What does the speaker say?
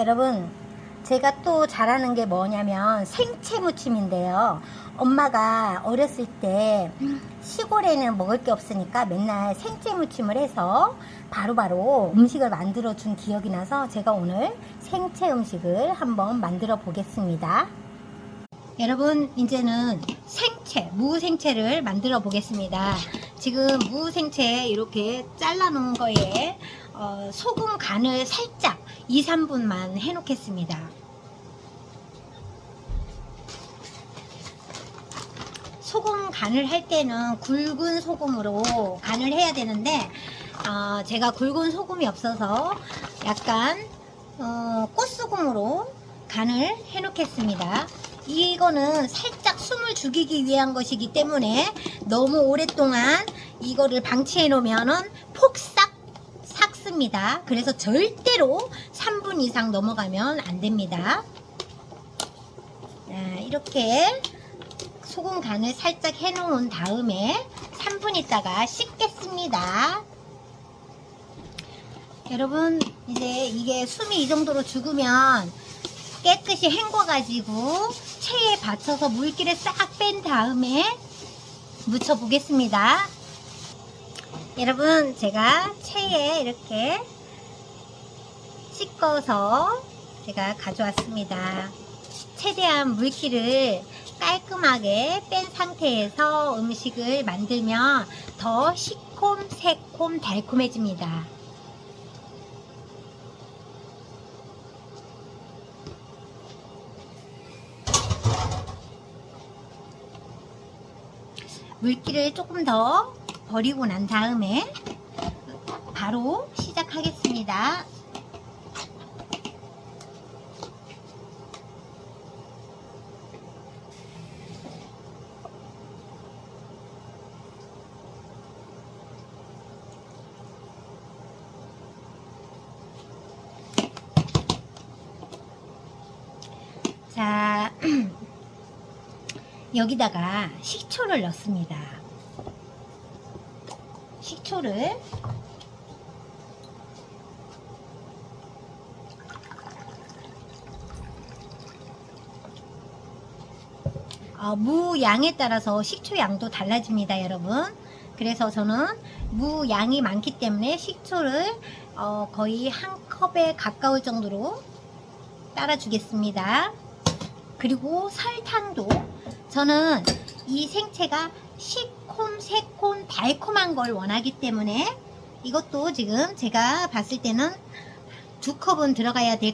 여러분, 제가 또 잘하는 게 뭐냐면 생채 무침인데요. 엄마가 어렸을 때 시골에는 먹을 게 없으니까 맨날 생채 무침을 해서 바로 바로 음식을 만들어 준 기억이 나서 제가 오늘 생채 음식을 한번 만들어 보겠습니다. 여러분 이제는 생채, 무생채를 만들어 보겠습니다. 지금 무생채 이렇게 잘라 놓은 거에 어, 소금 간을 살짝 2, 3분만 해 놓겠습니다. 소금 간을 할 때는 굵은 소금으로 간을 해야 되는데 어, 제가 굵은 소금이 없어서 약간 어, 꽃소금으로 간을 해 놓겠습니다. 이거는 살짝 숨을 죽이기 위한 것이기 때문에 너무 오랫동안 이거를 방치해 놓으면은 폭삭 삭습니다. 그래서 절대로 3분 이상 넘어가면 안 됩니다. 자, 이렇게 소금 간을 살짝 해 놓은 다음에 3분 있다가 씻겠습니다. 여러분, 이제 이게 숨이 이 정도로 죽으면 깨끗이 헹궈가지고 체에 받쳐서 물기를 싹 뺀 다음에 묻혀 보겠습니다. 여러분, 제가 체에 이렇게 씻어서 제가 가져왔습니다. 최대한 물기를 깔끔하게 뺀 상태에서 음식을 만들면 더 시콤, 새콤, 달콤해집니다. 물기를 조금 더 버리고 난 다음에 바로 시작하겠습니다. 자, 여기다가 식초를 넣습니다. 식초를 어, 무 양에 따라서 식초 양도 달라집니다, 여러분. 그래서 저는 무 양이 많기 때문에 식초를 어, 거의 한 컵에 가까울 정도로 따라 주겠습니다. 그리고 설탕도 저는 이 생채가 시콤, 새콤, 달콤한 걸 원하기 때문에 이것도 지금 제가 봤을 때는 두 컵은 들어가야 될